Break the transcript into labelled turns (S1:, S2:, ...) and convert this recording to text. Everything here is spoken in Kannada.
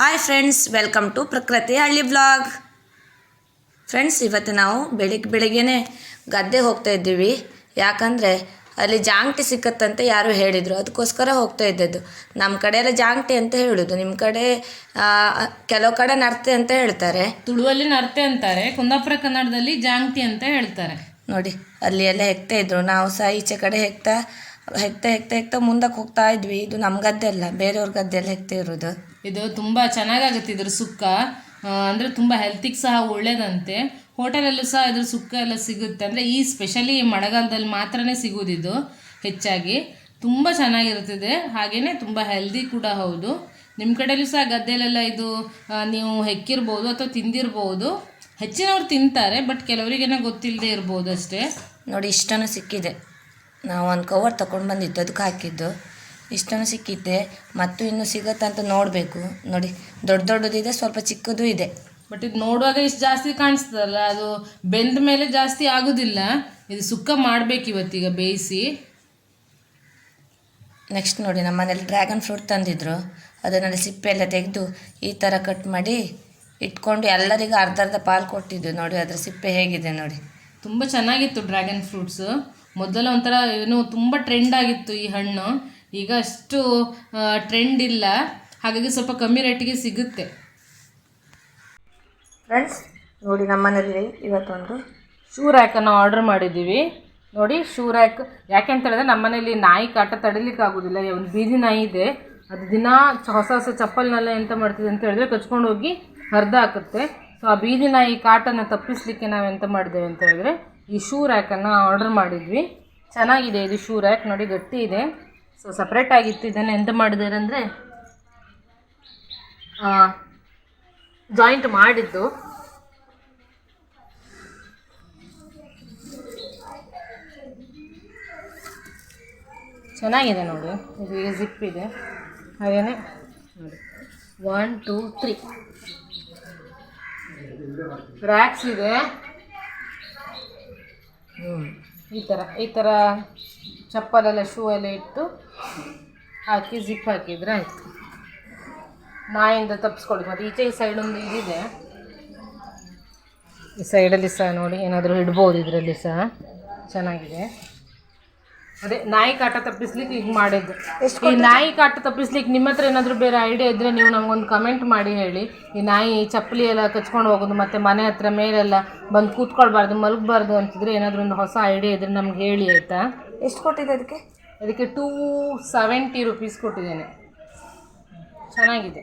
S1: ಹಾಯ್ ಫ್ರೆಂಡ್ಸ್ ವೆಲ್ಕಮ್ ಟು ಪ್ರಕೃತಿ ಹಳ್ಳಿ ಬ್ಲಾಗ್ ಫ್ರೆಂಡ್ಸ್ ಇವತ್ತು ನಾವು ಬೆಳಿಗ್ಗೆ ಬೆಳಿಗ್ಗೆನೆ ಗದ್ದೆ ಹೋಗ್ತಾ ಇದ್ದೀವಿ. ಯಾಕಂದರೆ ಅಲ್ಲಿ ಜಾಂಗ್ಟಿ ಸಿಕ್ಕತ್ತಂತೆ ಯಾರು ಹೇಳಿದರು. ಅದಕ್ಕೋಸ್ಕರ ಹೋಗ್ತಾ ಇದ್ದದ್ದು. ನಮ್ಮ ಕಡೆ ಎಲ್ಲ ಜಾಂಗ್ಟಿ ಅಂತ ಹೇಳೋದು. ನಿಮ್ಮ ಕಡೆ ಕೆಲವು ಕಡೆ ನರ್ತೆ ಅಂತ ಹೇಳ್ತಾರೆ.
S2: ತುಳುವಲ್ಲಿ ನರ್ತೆ ಅಂತಾರೆ. ಕುಂದಾಪುರ ಕನ್ನಡದಲ್ಲಿ ಜಾಂಗ್ತಿ ಅಂತ ಹೇಳ್ತಾರೆ.
S1: ನೋಡಿ ಅಲ್ಲಿ ಎಲ್ಲ ಹೆಕ್ತಾ ಇದ್ರು. ನಾವು ಸಹ ಈಚೆ ಕಡೆ ಹೆಕ್ತಾ ಹೆಕ್ತಾ ಹೆಕ್ತಾ ಹೆಕ್ತಾ ಮುಂದಕ್ಕೆ ಹೋಗ್ತಾ ಇದ್ವಿ. ಇದು ನಮ್ಮ ಗದ್ದೆ ಅಲ್ಲ ಬೇರೆಯವ್ರ ಗದ್ದೆಯಲ್ಲಿ ಹೆಕ್ತಾ ಇರೋದು.
S2: ಇದು ತುಂಬ ಚೆನ್ನಾಗಾಗುತ್ತೆ ಇದ್ರ ಸುಕ್ಕ. ಅಂದರೆ ತುಂಬಾ ಹೆಲ್ತಿಗೆ ಸಹ ಒಳ್ಳೇದಂತೆ. ಹೋಟೆಲಲ್ಲೂ ಸಹ ಇದ್ರ ಸುಕ್ಕ ಎಲ್ಲ ಸಿಗುತ್ತೆ. ಅಂದ್ರೆ ಈ ಸ್ಪೆಷಲಿ ಮಳೆಗಾಲದಲ್ಲಿ ಮಾತ್ರನೇ ಸಿಗೋದಿದು ಹೆಚ್ಚಾಗಿ. ತುಂಬ ಚೆನ್ನಾಗಿರುತ್ತದೆ. ಹಾಗೆಯೇ ತುಂಬ ಹೆಲ್ದಿ ಕೂಡ ಹೌದು. ನಿಮ್ಮ ಕಡೆಯಲ್ಲೂ ಸಹ ಗದ್ದೆಲೆಲ್ಲ ಇದು ನೀವು ಹೆಕ್ಕಿರ್ಬೋದು ಅಥವಾ ತಿಂದಿರ್ಬೋದು. ಹೆಚ್ಚಿನವ್ರು ತಿಂತಾರೆ ಬಟ್ ಕೆಲವರಿಗೇನೋ ಗೊತ್ತಿಲ್ಲದೆ ಇರ್ಬೋದು ಅಷ್ಟೇ.
S1: ನೋಡಿ ಇಷ್ಟನೂ ಸಿಕ್ಕಿದೆ. ನಾವು ಒಂದು ಕವರ್ ತಗೊಂಡು ಬಂದಿದ್ದು ಅದಕ್ಕೆ ಹಾಕಿದ್ದು. ಇಷ್ಟನ್ನು ಸಿಕ್ಕಿದ್ದೆ. ಮತ್ತು ಇನ್ನು ಸಿಗತ್ತಂತ ನೋಡಬೇಕು. ನೋಡಿ ದೊಡ್ಡ ದೊಡ್ಡದಿದೆ ಸ್ವಲ್ಪ ಚಿಕ್ಕದು ಇದೆ.
S2: ಬಟ್ ಇದು ನೋಡುವಾಗ ಇಷ್ಟು ಜಾಸ್ತಿ ಕಾಣಿಸ್ತದಲ್ಲ? ಅದು ಬೆಂದ ಮೇಲೆ ಜಾಸ್ತಿ ಆಗೋದಿಲ್ಲ. ಇದು ಸುಕ್ಕ ಮಾಡ್ಬೇಕು ಇವತ್ತೀಗ ಬೇಯಿಸಿ.
S1: ನೆಕ್ಸ್ಟ್ ನೋಡಿ ನಮ್ಮ ಮನೇಲಿ ಡ್ರ್ಯಾಗನ್ ಫ್ರೂಟ್ ತಂದಿದ್ರು. ಅದನ್ನೆಲ್ಲ ಸಿಪ್ಪೆ ಎಲ್ಲ ತೆಗೆದು ಈ ಥರ ಕಟ್ ಮಾಡಿ ಇಟ್ಕೊಂಡು ಎಲ್ಲರಿಗೂ ಅರ್ಧ ಅರ್ಧ ಪಾಲು ಕೊಟ್ಟಿದ್ದು. ನೋಡಿ ಅದರ ಸಿಪ್ಪೆ ಹೇಗಿದೆ ನೋಡಿ.
S2: ತುಂಬ ಚೆನ್ನಾಗಿತ್ತು ಡ್ರ್ಯಾಗನ್ ಫ್ರೂಟ್ಸು. ಮೊದಲು ಒಂಥರ ಏನು ತುಂಬ ಟ್ರೆಂಡ್ ಆಗಿತ್ತು ಈ ಹಣ್ಣು. ಈಗ ಅಷ್ಟು ಟ್ರೆಂಡ್ ಇಲ್ಲ. ಹಾಗಾಗಿ ಸ್ವಲ್ಪ ಕಮ್ಮಿ ರೇಟಿಗೆ ಸಿಗುತ್ತೆ.
S1: ಫ್ರೆಂಡ್ಸ್ ನೋಡಿ ನಮ್ಮ ಮನೇಲಿ ಇವತ್ತೊಂದು
S2: ಶೂ ರ್ಯಾಕನ್ನು ಆರ್ಡರ್ ಮಾಡಿದ್ದೀವಿ. ನೋಡಿ ಶೂ ರ್ಯಾಕ್ ಯಾಕೆ ಅಂತ ಹೇಳಿದ್ರೆ ನಮ್ಮ ಮನೇಲಿ ನಾಯಿ ಕಾಟ ತಡಿಲಿಕ್ಕೆ ಆಗೋದಿಲ್ಲ. ಒಂದು ಬೀದಿ ನಾಯಿ ಇದೆ. ಅದು ದಿನ ಹೊಸ ಹೊಸ ಚಪ್ಪಲ್ನೆಲ್ಲ ಎಂತ ಮಾಡ್ತಿದೆ ಅಂತ ಹೇಳಿದ್ರೆ ಕಚ್ಕೊಂಡು ಹೋಗಿ ಹರಿದು ಹಾಕುತ್ತೆ. ಸೊ ಆ ಬೀದಿ ನಾಯಿ ಕಾಟನ್ನು ತಪ್ಪಿಸ್ಲಿಕ್ಕೆ ನಾವು ಎಂತ ಮಾಡಿದ್ದೇವೆ ಅಂತ ಹೇಳಿದ್ರೆ, ಈ ಶೂ ರ್ಯಾಕನ್ನು ಆರ್ಡರ್ ಮಾಡಿದ್ವಿ. ಚೆನ್ನಾಗಿದೆ ಇದು ಶೂ ರ್ಯಾಕ್ ನೋಡಿ ಗಟ್ಟಿ ಇದೆ. ಸೊ ಸಪ್ರೇಟ್ ಆಗಿತ್ತು ಇದನ್ನು ಎಂತ ಮಾಡಿದ್ದಾರೆ ಅಂದರೆ ಜಾಯಿಂಟ್ ಮಾಡಿದ್ದು. ಚೆನ್ನಾಗಿದೆ ನೋಡಿ. ಇದು ಜಿಪ್ ಇದೆ. ಹಾಗೆಯೇ ನೋಡಿ. ಒನ್ ಟೂ ತ್ರೀ ರ್ಯಾಕ್ಸ್ ಇದೆ. ಈ ಥರ ಈ ಥರ ಚಪ್ಪಲೆಲ್ಲ ಶೂ ಎಲ್ಲ ಇಟ್ಟು ಹಾಕಿ ಜಿಪ್ ಹಾಕಿದ್ರೆ ಆಯಿತು. ನಾಯಿಂದ ತಪ್ಪಿಸ್ಕೊಳ್ಳಿ ಮತ್ತು ಈಚೆ ಈ ಸೈಡ್ ಒಂದು ಇದಿದೆ. ಈ ಸೈಡಲ್ಲಿ ಸಹ ನೋಡಿ, ಏನಾದರೂ ಇಡ್ಬೋದು ಇದರಲ್ಲಿ ಸಹ. ಚೆನ್ನಾಗಿದೆ. ಅದೇ ನಾಯಿ ಕಾಟ ತಪ್ಪಿಸ್ಲಿಕ್ಕೆ ಈಗ ಮಾಡಿದ್ದು. ಈ ನಾಯಿ ಕಾಟ ತಪ್ಪಿಸ್ಲಿಕ್ಕೆ ನಿಮ್ಮ ಹತ್ರ ಏನಾದರೂ ಬೇರೆ ಐಡಿಯಾ ಇದ್ದರೆ ನೀವು ನಮಗೊಂದು ಕಮೆಂಟ್ ಮಾಡಿ ಹೇಳಿ. ಈ ನಾಯಿ ಚಪ್ಪಲಿ ಎಲ್ಲ ಕಚ್ಕೊಂಡು ಹೋಗೋದು ಮತ್ತು ಮನೆ ಹತ್ರ ಮೇಲೆಲ್ಲ ಬಂದು ಕೂತ್ಕೊಳ್ಬಾರ್ದು ಮಲಗಬಾರ್ದು ಅಂತಿದ್ರೆ ಏನಾದರೂ ಒಂದು ಹೊಸ ಐಡಿಯಾ ಇದ್ದರೆ ನಮ್ಗೆ ಹೇಳಿ ಆಯಿತಾ?
S1: ಎಷ್ಟು ಕೊಟ್ಟಿದೆ ಅದಕ್ಕೆ?
S2: ಅದಕ್ಕೆ ಟೂ ಸೆವೆಂಟಿ ರುಪೀಸ್ ಕೊಟ್ಟಿದ್ದೇನೆ. ಚೆನ್ನಾಗಿದೆ.